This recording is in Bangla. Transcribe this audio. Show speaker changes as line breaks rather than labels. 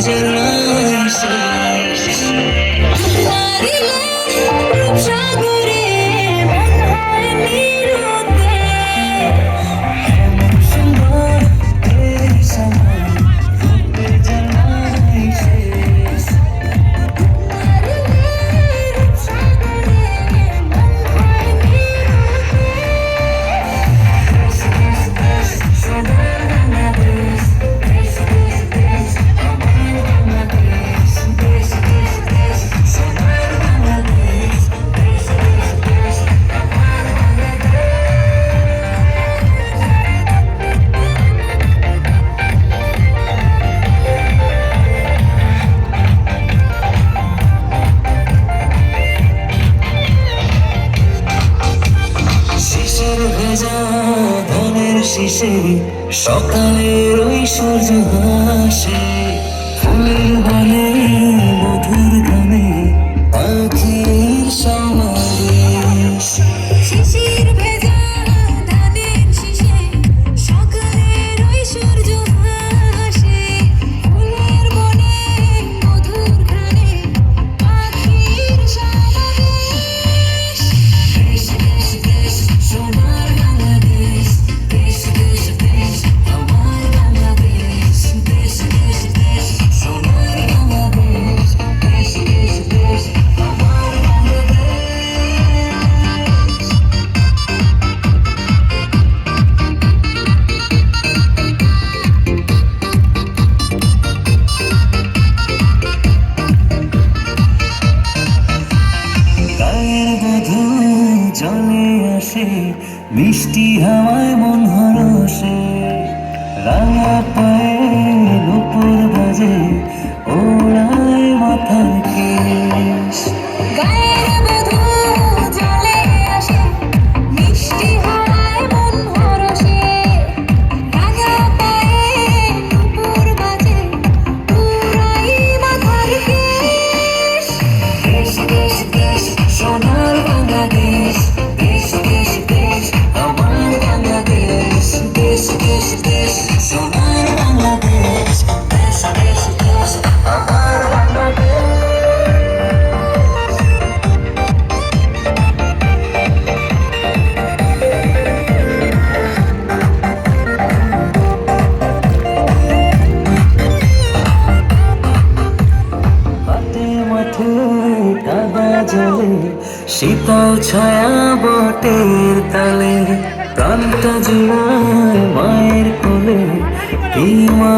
is it losing? শেষে সকালের ওই সূর্য হাসে ফুলের মিষ্টি হাওয়ায় মন হরসে রাঙা পায়ে উপর বাজে ওড়ায় মাথার কেশ। দেশ দেশ সোনার বাংলাদেশ দেশ শীতল ছায়া বটের তালে। প্রাণটা জোড়ায় মায়ের কোলে কি মা